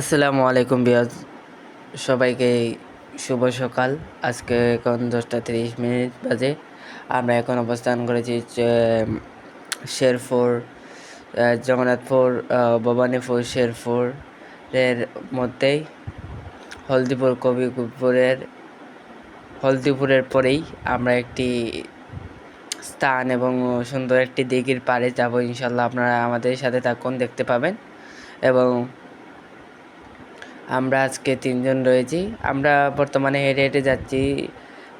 আসসালামু আলাইকুম বিয়াজ সবাইকে শুভ সকাল। আজকে এখন দশটা তিরিশ মিনিট বাজে। আমরা এখন অবস্থান করেছি শেরপুর জগন্নাথপুর ভবানীপুর শেরপুর এর মধ্যেই, হলদিপুর কবিপুরের হলদিপুরের পরেই আমরা একটি স্থান এবং সুন্দর একটি দিঘির পাড়ে যাব। ইনশাল্লাহ আপনারা আমাদের সাথে থাকুন, দেখতে পাবেন। এবং আমরা আজকে তিনজন রয়েছি। আমরা বর্তমানে হেঁটে হেঁটে যাচ্ছি।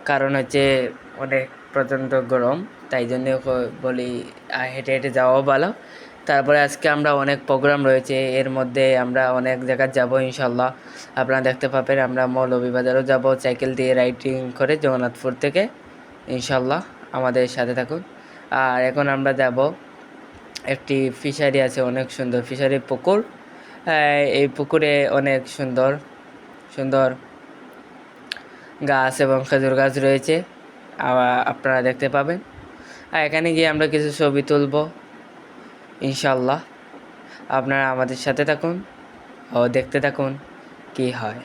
কারণ হচ্ছে অনেক প্রচণ্ড গরম, তাই জন্য বলি হেঁটে হেঁটে যাওয়াও ভালো। তারপরে আজকে আমরা অনেক প্রোগ্রাম রয়েছে। এর মধ্যে আমরা অনেক জায়গায় যাব ইনশাল্লাহ আপনারা দেখতে পাবেন, আমরা মৌলভীবাজারও যাব সাইকেল দিয়ে রাইডিং করে জগন্নাথপুর থেকে। ইনশাল্লাহ আমাদের সাথে থাকুন। আর এখন আমরা যাব, একটি ফিশারি আছে, অনেক সুন্দর ফিশারি পুকুর। এই পুকুরে অনেক সুন্দর সুন্দর গাছ এবং খেজুর গাছ রয়েছে। আপনারা দেখতে পাবেন। আর এখানে গিয়ে আমরা কিছু ছবি তুলব ইনশাল্লাহ আপনারা আমাদের সাথে থাকুন ও দেখতে থাকুন কি হয়।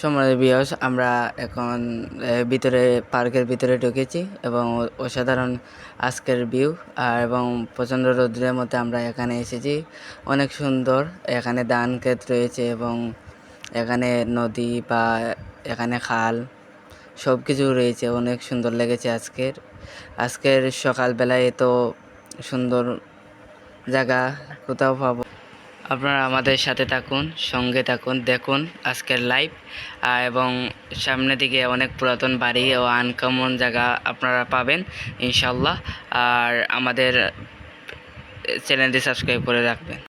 সময় বিয়স, আমরা এখন ভিতরে, পার্কের ভিতরে ঢুকেছি এবং অসাধারণ আজকের ভিউ। আর এবং প্রচণ্ড রৌদ্রের মধ্যে আমরা এখানে এসেছি। অনেক সুন্দর, এখানে ধান ক্ষেত রয়েছে এবং এখানে নদী বা এখানে খাল সব কিছু রয়েছে। অনেক সুন্দর লেগেছে আজকের। আজকের সকালবেলায় এত সুন্দর জায়গা কোথাও পাবো আপনারা আমাদের সাথে থাকুন, সঙ্গে থাকুন, দেখুন আজকের লাইভ এবং সামনে দিকে অনেক পুরাতন বাড়ি ও আনকমন জায়গা আপনারা পাবেন, ইনশাল্লাহ। আর আমাদের চ্যানেলটি সাবস্ক্রাইব করে রাখবেন।